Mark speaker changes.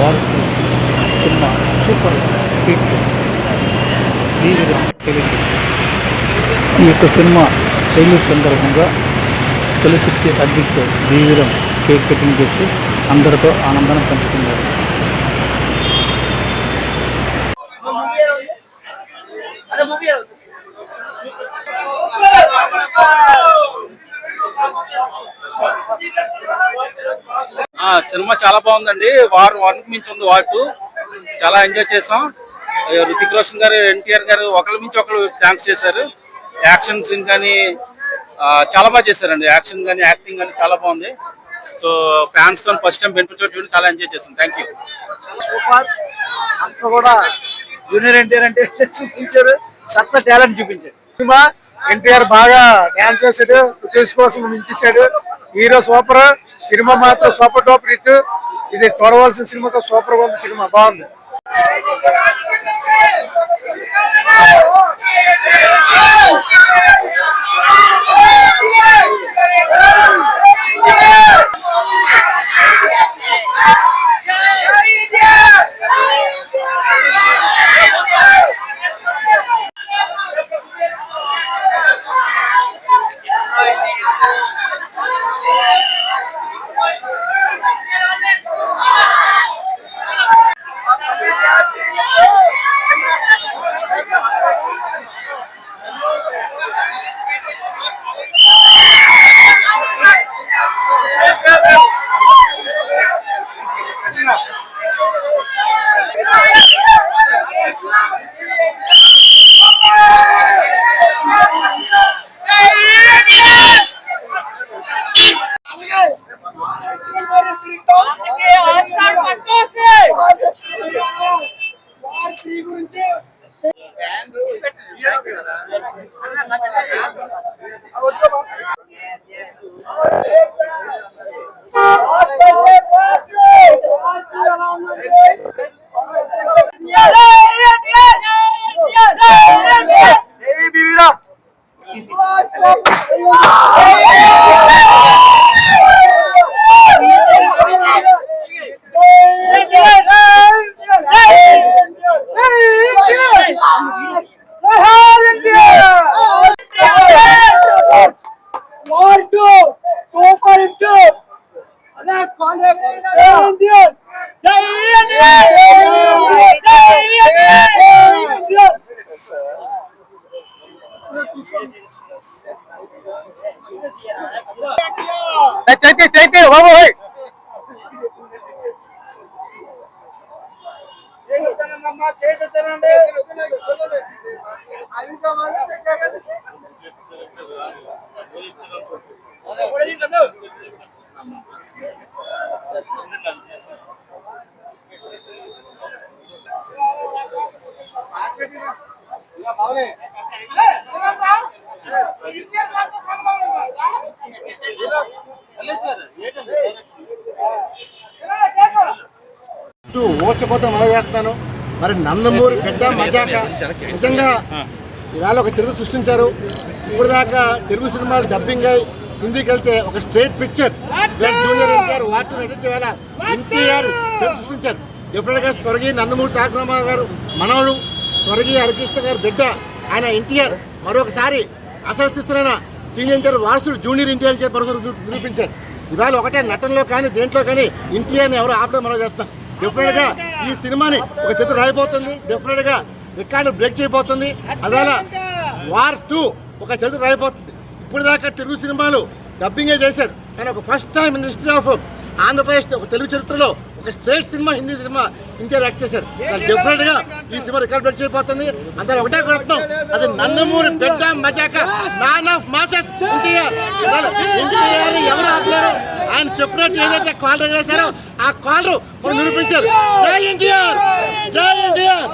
Speaker 1: వార్పు సినిమా super hit. వీర తెలుగు ఈ యొక్క సినిమా రిలీజ్ సందర్భంగా తొలిశక్తి అధ్యక్షుడు వీరం కేక్ కటింగ్ చేసి అందరితో ఆనందాన్ని పంచుకున్నారు.
Speaker 2: ఆ సినిమా చాలా బాగుందండి. వారు వన్ మించి ఉంది వార్ చాలా ఎంజాయ్ చేసాం. రుతిక్ రోషన్ గారు ఎన్టీఆర్ గారు ఒకరి మించి ఒకరు డాన్స్ చేశారు. యాక్షన్ సీన్ కానీ చాలా బాగా చేశారండి. యాక్షన్ కానీ యాక్టింగ్ కానీ చాలా బాగుంది. సో ఫ్యాన్స్తో ఫస్ట్ టైం బెనిఫిట్ చూడండి చాలా ఎంజాయ్ చేసాం థ్యాంక్ యూ.
Speaker 3: సూపర్. అంత కూడా జూనియర్ ఎన్టీఆర్ అంటే చూపించారు. సత్త టాలెంట్ చూపించారు. సినిమా ఎన్టీఆర్ బాగా డాన్స్ చేశాడు. రుతేష్ కోసం మించేశాడు హీరో సూపర్. సినిమా మాత్రం సూపర్ డూపర్ హిట్. ఇది చూడవలసిన సినిమాతో సూపర్ ఉంది సినిమా. బాగుంది. సూపర్ చైతే చైతే బాబు
Speaker 4: చుట్టూ ఊచకోత అలా చేస్తాను? మరి నందమూరి పెద్ద మజాక నిజంగా ఈవేళ ఒక తెలుగు సృష్టించారు. ఇప్పుడు దాకా తెలుగు సినిమాలు డబ్బింగ్ అయి హిందీకి వెళ్తే ఒక స్ట్రేట్ పిక్చర్ జూనియర్ ఎన్టీఆర్ వాటి నటించే వేళ ఎన్టీఆర్ తెలుగు సృష్టించారు. డెఫినెట్గా స్వర్గీయ నందమూరి తాకరామారావు గారు మనవడు స్వర్గీయ హరికృష్ణ గారు బిడ్డ ఆయన ఎన్టీఆర్ మరొకసారి అసలు సీనియర్ ఎన్టీఆర్ వారసుడు జూనియర్ ఎన్టీఆర్ అని చెప్పి నిరూపించారు ఇవాళ ఒకటే నటనలో కానీ దేంట్లో కానీ ఎన్టీఆర్ని ఎవరు ఆపడం మనం చేస్తాం. డెఫినెట్గా ఈ సినిమాని ఒక చిత్రం రాయిపోతుంది. డెఫినెట్గా రికార్డు బ్రేక్ చేయబోతుంది. అదేలా వార్ టూ ఒక చరిత్ర రాయిపోతుంది. ఇప్పుడు దాకా తెలుగు సినిమాలు డబ్బింగే చేశారు. కానీ ఒక first time in history of Andhra Pradesh ఒక తెలుగు చరిత్రలో ఒక స్టేట్ సినిమా హిందీ సినిమా ఇండియా యాక్ట్ చేశారు. డెఫినెట్గా ఈ సినిమా రికార్డ్ బ్రేక్ చేయబోతుంది అందరూ ఒకటే కొడుతున్నాం అది నందమూరి పెద్ద మజాక man of masses NTR NTR ఎవరు ఆపలేరు? ఆయన చెప్పినట్టు ఏదైతే కాల్ చేశారో ఆ కాల్ నిరూపించారు. జై ఎన్టీఆర్ జై ఎన్టీఆర్